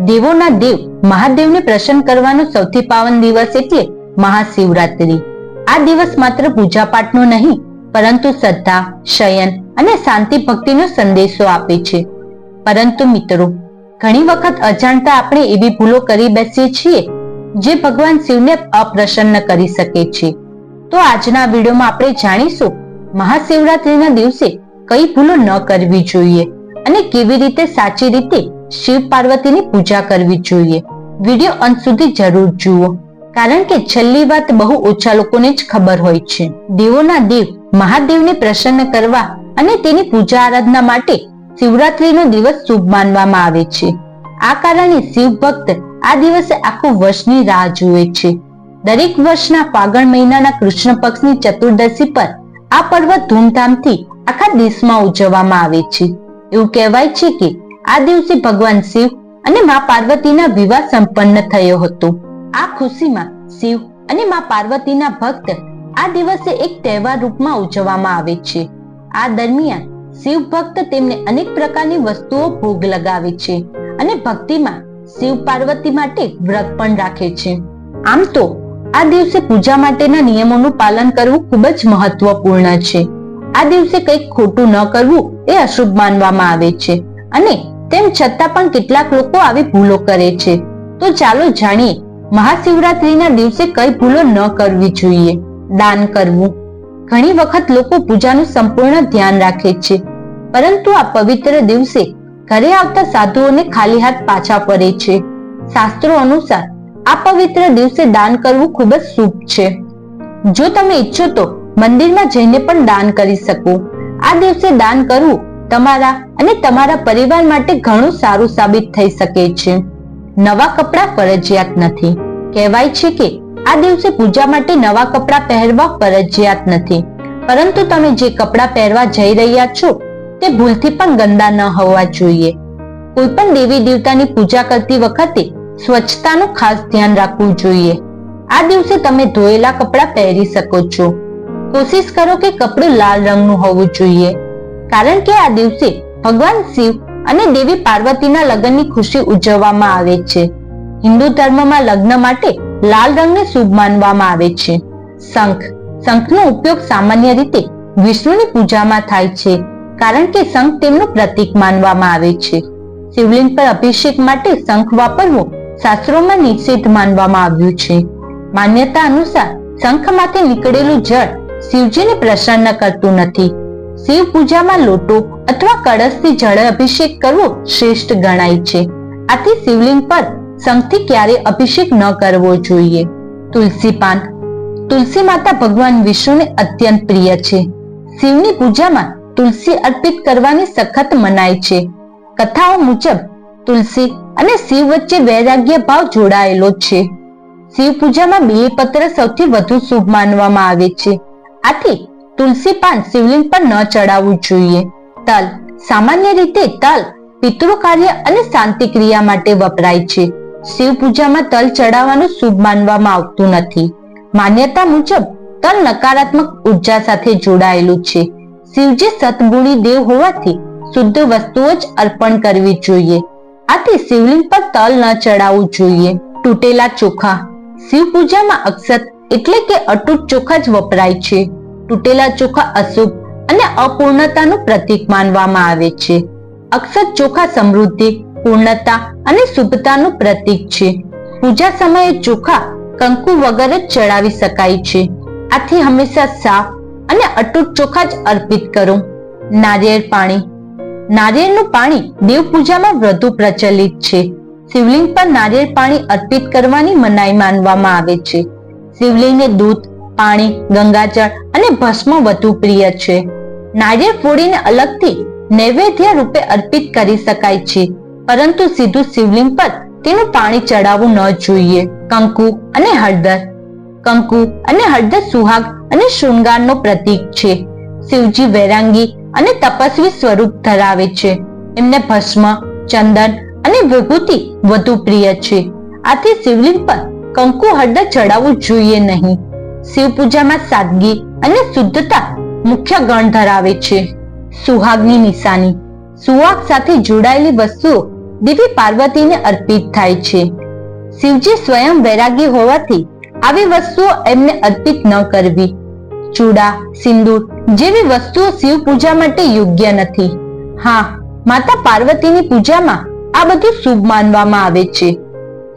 દેવોના દેવ મહાદેવને પ્રસન્ન કરવાનો સૌથી પાવન દિવસ એટલે મહાશિવરાત્રી. આ દિવસ માત્ર પૂજાપાઠનો નહીં, પરંતુ શ્રદ્ધા, શયન અને શાંતિ ભક્તિનો સંદેશો આપે છે. પરંતુ મિત્રો, ઘણી વખત અજાણતા આપણે એવી ભૂલો કરી બેસીએ છીએ, જે ભગવાન શિવને અપ્રસન્ન કરી શકે છે. તો આજના વિડીયોમાં આપણે જાણીશું, મહાશિવરાત્રીના દિવસે કઈ ભૂલો ન કરવી જોઈએ અને કેવી રીતે સાચી રીતે શિવ પાર્વતીની પૂજા કરવી જોઈએ. વીડિયો અંત સુધી જરૂર જુઓ. કારણ કે છેલ્લી વાત બહુ ઓછા લોકોને જ ખબર હોય છે. દેવોના દેવ મહાદેવને પ્રસન્ન કરવા અને તેની પૂજા આરાધના માટે શિવરાત્રીનો દિવસ શુભ માનવામાં આવે છે. આ કારણે શિવ ભક્ત આ દિવસે આખું વર્ષની રાહ જુએ છે. દરેક વર્ષના ફાગણ મહિનાના કૃષ્ણ પક્ષની ચતુર્દશી પર આ પર્વ ધૂમધામથી આખા દેશમાં ઉજવવામાં આવે છે. એવું કહેવાય છે કે આ દિવસે ભગવાન શિવ અને મા પાર્વતીના વિવાહ સંપન્ન થયો હતો. આ ખુશીમાં શિવ અને મા પાર્વતીના ભક્ત આ દિવસે એક તહેવાર રૂપમાં ઉજવવામાં આવે છે. આ દરમિયાન શિવ ભક્ત તેમને અનેક પ્રકારની વસ્તુઓ ભોગ લગાવે છે અને ભક્તિમાં શિવ પાર્વતી માટે વ્રત પણ રાખે છે. આમ તો આ દિવસે પૂજા માટેના નિયમોનું પાલન કરવું ખૂબ જ મહત્વપૂર્ણ છે. આ દિવસે કંઈક ખોટું ન કરવું એ અશુભ માનવામાં આવે છે અને તેમ છતાં પણ કેટલાક લોકો આવી ભૂલો કરે છે. તો ચાલો જાણીએ, મહાશિવરાત્રીના દિવસે કઈ ભૂલો ન કરવી જોઈએ. દાન કરવું. ઘણી વખત લોકો પૂજાનું સંપૂર્ણ ધ્યાન રાખે છે. પરંતુ આ પવિત્ર દિવસે ઘરે આવતા સાધુઓને ખાલી હાથ પાછા ફરે છે. શાસ્ત્રો અનુસાર, આ પવિત્ર દિવસે દાન કરવું ખૂબ જ શુભ છે. જો તમે ઈચ્છો તો મંદિરમાં જઈને પણ દાન કરી શકો. આ દિવસે દાન કરવું તમારા અને તમારા પરિવાર માટે ઘણું સારું સાબિત થઈ શકે છે. નવા કપડાં ફરજિયાત નથી. કહેવાય છે કે આ દિવસે પૂજા માટે નવા કપડાં પહેરવા ફરજિયાત નથી. પરંતુ તમે જે કપડાં પહેરવા જઈ રહ્યા છો, તે ભૂલથી પણ ગંદા ન હોવા જોઈએ. કોઈ પણ દેવી દેવતાની પૂજા કરતી વખતે સ્વચ્છતાનું ખાસ ધ્યાન રાખવું જોઈએ. આ દિવસે તમે ધોયેલા કપડાં પહેરી શકો છો. કોશિશ કરો કે કપડું લાલ રંગનું હોવું જોઈએ. કારણ કે આ દિવસે ભગવાન શિવ અને દેવી પાર્વતીના લગ્નની ખુશી ઉજવવામાં આવે છે. હિન્દુ ધર્મમાં લગ્ન માટે લાલ રંગને શુભ માનવામાં આવે છે. શંખ, શંખનો ઉપયોગ સામાન્ય રીતે વિષ્ણુની પૂજામાં થાય છે, કારણ કે શંખ તેમનું પ્રતીક માનવામાં આવે છે. શિવલિંગ પર અભિષેક માટે શંખ વાપરવો શાસ્ત્રોમાં નિષેધ માનવામાં આવ્યું છે. માન્યતા અનુસાર શંખમાંથી નીકળેલું જળ શિવજીને પ્રસન્ન કરતું નથી. શિવ પૂજામાં લોટો અથવા કળશથી જળ અભિષેક કરવો શ્રેષ્ઠ ગણાય છે. આથી શિવલિંગ પર સંગથી ક્યારે અભિષેક ન કરવો જોઈએ. તુલસી પાન. તુલસી માતા ભગવાન વિષ્ણુને અત્યંત પ્રિય છે. શિવની પૂજામાં તુલસી અર્પિત કરવાની સખત મનાય છે. કથાઓ મુજબ તુલસી અને શિવ વચ્ચે વૈરાગ્ય ભાવ જોડાયેલો છે. શિવ પૂજામાં બીલીપત્ર સૌથી વધુ શુભ માનવામાં આવે છે. આથી તુલસી પાન શિવલિંગ પર ન ચડાવવું જોઈએ. તલ. સામાન્ય રીતે તલ પિતૃ કાર્ય અને શાંતિ ક્રિયા માટે વપરાય છે. શિવ પૂજામાં તલ ચડાવવાનું શુભ માનવામાં આવતું નથી. માન્યતા મુજબ, તલ નકારાત્મક ઊર્જા સાથે જોડાયેલું છે. શિવજી સતગુણી દેવ હોવાથી શુદ્ધ વસ્તુઓ જ અર્પણ કરવી જોઈએ. આથી શિવલિંગ પર તલ ન ચડાવવું જોઈએ. તૂટેલા ચોખા. શિવ પૂજામાં અક્ષત એટલે કે અટૂટ ચોખા જ વપરાય છે. તૂટેલા ચોખા અશુભ અને અપૂર્ણતાનું પ્રતીક માનવામાં આવે છે. અક્ષત ચોખા સમૃદ્ધિ, પૂર્ણતા અને શુભતાનું પ્રતીક છે. પૂજા સમયે ચોખા કંકુ વગર જ ચડાવી શકાય છે. આથી હંમેશા સાફ અને અટૂટ ચોખા જ અર્પિત કરો. નારિયેળ પાણી. નારિયેળનું પાણી દેવ પૂજામાં વધુ પ્રચલિત છે. શિવલિંગ પર નારિયેળ પાણી અર્પિત કરવાની મનાઈ માનવામાં આવે છે. શિવલિંગને દૂધ પાણી, ગંગાજળ અને ભસ્મ વધુ પ્રિય છે. નાળિયેર ફોડીને અલગથી નૈવેદ્ય રૂપે અર્પિત કરી શકાય છે. પરંતુ સીધું શિવલિંગ પર તેનું પાણી ચડાવવું ન જોઈએ. કંકુ અને હળદર. કંકુ અને હળદર સુહાગ અને શૃંગારનો પ્રતીક છે. શિવજી વૈરાંગી અને તપસ્વી સ્વરૂપ ધરાવે છે. એમને ભસ્મ, ચંદન અને વિભૂતિ વધુ પ્રિય છે. આથી શિવલિંગ પર કંકુ, હળદર ચડાવવું જોઈએ નહીં. શિવ પૂજામાં સાદગી અને શુદ્ધતા મુખ્ય ગણ ધરાવે છે. સુહાગની નિશાની. સુહાગ સાથે જોડાયેલી વસ્તુઓ દેવી પાર્વતીને અર્પિત થાય છે. શિવજી સ્વયં વૈરાગી હોવાથી આવી વસ્તુઓ એમને અર્પિત ન કરવી. ચૂડા, સિંદૂર જેવી વસ્તુઓ શિવ પૂજા માટે યોગ્ય નથી. હા, માતા પાર્વતીની પૂજામાં આ બધું શુભ માનવામાં આવે છે.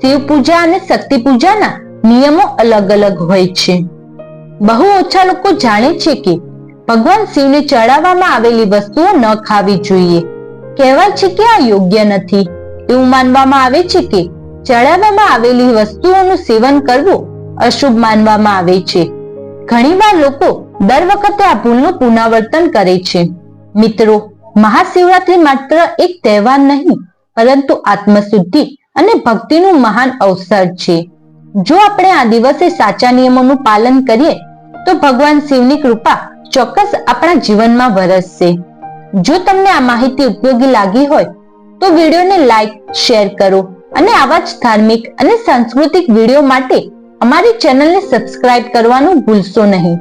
શિવ પૂજા અને શક્તિ પૂજાના નિયમો અલગ અલગ હોય છે. બહુ ઓછા લોકો જાણે છે કે ભગવાન શિવને ચડાવવામાં આવેલી વસ્તુઓ ન ખાવી જોઈએ. કહેવાય છે કે આ યોગ્ય નથી. એવું માનવામાં આવે છે કે ચડાવવામાં આવેલી વસ્તુઓનું સેવન કરવું અશુભ માનવામાં આવે છે. ઘણીવાર લોકો દર વખતે આ ભૂલનું પુનરાવર્તન કરે છે. મિત્રો, મહાશિવરાત્રી માત્ર એક તહેવાર નહીં, પરંતુ આત્મશુદ્ધિ અને ભક્તિનું મહાન અવસર છે. જો આપણે આ દિવસે સાચા નિયમોનું પાલન કરીએ, તો ભગવાન શિવની કૃપા ચોક્કસ આપણા જીવનમાં વરસશે. જો તમને આ માહિતી ઉપયોગી લાગી હોય, તો વિડીયોને લાઈક, શેર કરો અને આવા જ ધાર્મિક અને સાંસ્કૃતિક વીડિયો માટે અમારી ચેનલને સબસ્ક્રાઇબ કરવાનું ભૂલશો નહીં.